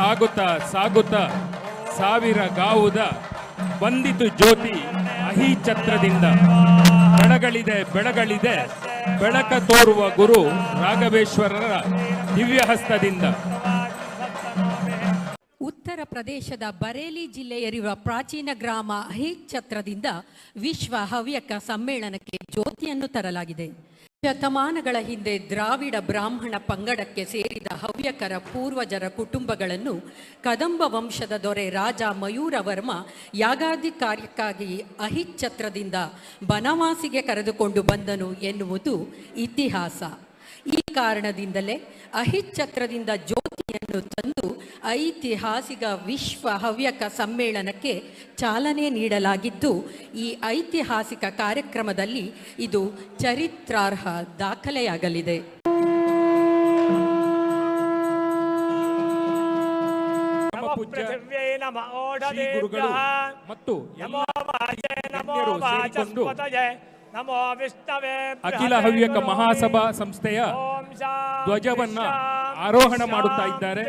ಸಾಗುತ್ತಾ, ಸಾಗುತ್ತ, ಸಾವಿರ ಗಾವುದ ಬಂದಿತು ಜ್ಯೋತಿ ಅಹಿ ಛತ್ರದಿಂದ. ಬೆಳಗಳಿದೆ ಬೆಳಗಳಿದೆ ಬೆಳಕ ತೋರುವ ಗುರು ರಾಘವೇಶ್ವರರ ದಿವ್ಯ ಹಸ್ತದಿಂದ ಉತ್ತರ ಪ್ರದೇಶದ ಬರೇಲಿ ಜಿಲ್ಲೆಯಲ್ಲಿರುವ ಪ್ರಾಚೀನ ಗ್ರಾಮ ಅಹಿ ಛತ್ರದಿಂದ ವಿಶ್ವ ಹವ್ಯಕ ಸಮ್ಮೇಳನಕ್ಕೆ ಜ್ಯೋತಿಯನ್ನು ತರಲಾಗಿದೆ. ಶತಮಾನಗಳ ಹಿಂದೆ ದ್ರಾವಿಡ ಬ್ರಾಹ್ಮಣ ಪಂಗಡಕ್ಕೆ ಸೇರಿದ ಹವ್ಯಕರ ಪೂರ್ವಜರ ಕುಟುಂಬಗಳನ್ನು ಕದಂಬ ವಂಶದ ದೊರೆ ರಾಜ ಮಯೂರವರ್ಮ ಯಾಗಾದಿ ಕಾರ್ಯಕ್ಕಾಗಿ ಅಹಿಚ್ಛತ್ರದಿಂದ ಬನವಾಸಿಗೆ ಕರೆದುಕೊಂಡು ಬಂದನು ಎನ್ನುವುದು ಇತಿಹಾಸ. ಈ ಕಾರಣದಿಂದಲೇ ಅಹಿಚ್ಛತ್ರದಿಂದ ಜ್ಯೋತಿಯನ್ನು ತಂದು ಐತಿಹಾಸಿಕ ವಿಶ್ವ ಹವ್ಯಕ ಸಮ್ಮೇಳನಕ್ಕೆ ಚಾಲನೆ ನೀಡಲಾಗಿದ್ದು ಈ ಐತಿಹಾಸಿಕ ಕಾರ್ಯಕ್ರಮದಲ್ಲಿ ಇದು ಚರಿತ್ರಾರ್ಹ ದಾಖಲೆಯಾಗಲಿದೆ. ಗುರುಗಳು ಮತ್ತು ನಮೋ ವಿಷ್ಣವೇ ಅಖಿಲ ಹವ್ಯಕ ಮಹಾಸಭಾ ಸಂಸ್ಥೆಯ ಧ್ವಜವನ್ನ ಆರೋಹಣ ಮಾಡುತ್ತಾ ಇದ್ದಾರೆ.